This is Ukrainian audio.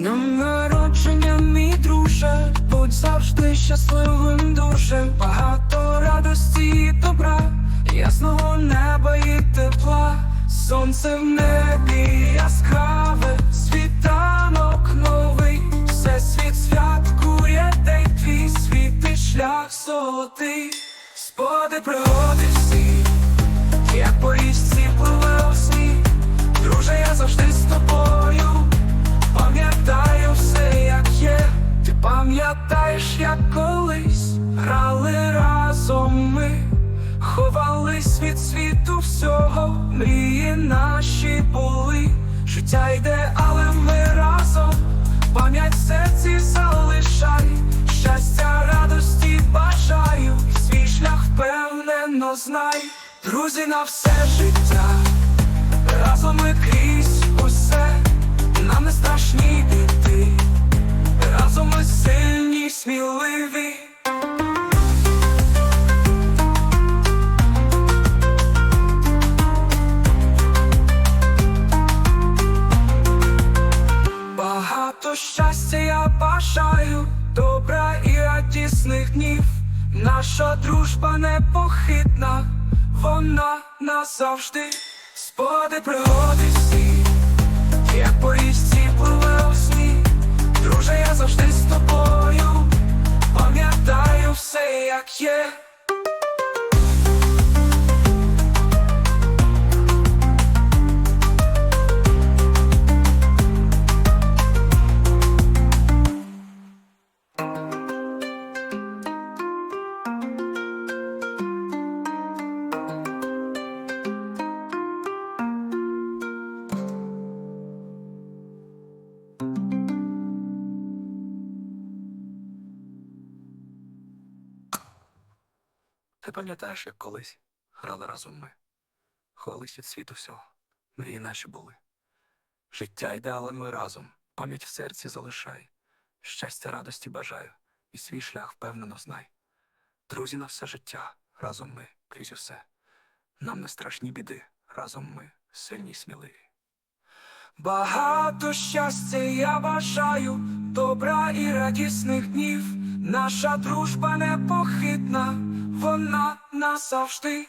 днем народження, мій друже, будь завжди щасливим дуже. Багато радості і добра, ясного неба і тепла, сонце в небі яскраве, світанок новий, все світ святкує, день твій. Світить шлях золотий, споди пригоди всі, як по пам'ятаєш, як колись грали разом ми, ховались від світу всього, мрії наші були, життя йде, але ми разом, пам'ять в серці залишай, щастя, радості бажаю, свій шлях впевнено знай, друзі на все життя. Багато щастя я бажаю, добра і радісних днів. Наша дружба непохитна, вона назавжди споди пригоди всі, як по Ти пам'ятаєш, як колись грали разом ми? Ховались від світу всього, мрії наші були. Життя йде, але ми разом, пам'ять в серці залишай, щастя, радості бажаю, і свій шлях впевнено знай. Друзі на все життя, разом ми крізь усе. Нам не страшні біди, разом ми сильні й сміливі. Багато щастя я бажаю, добра і радісних днів. Наша дружба непохитна, вона назавжди.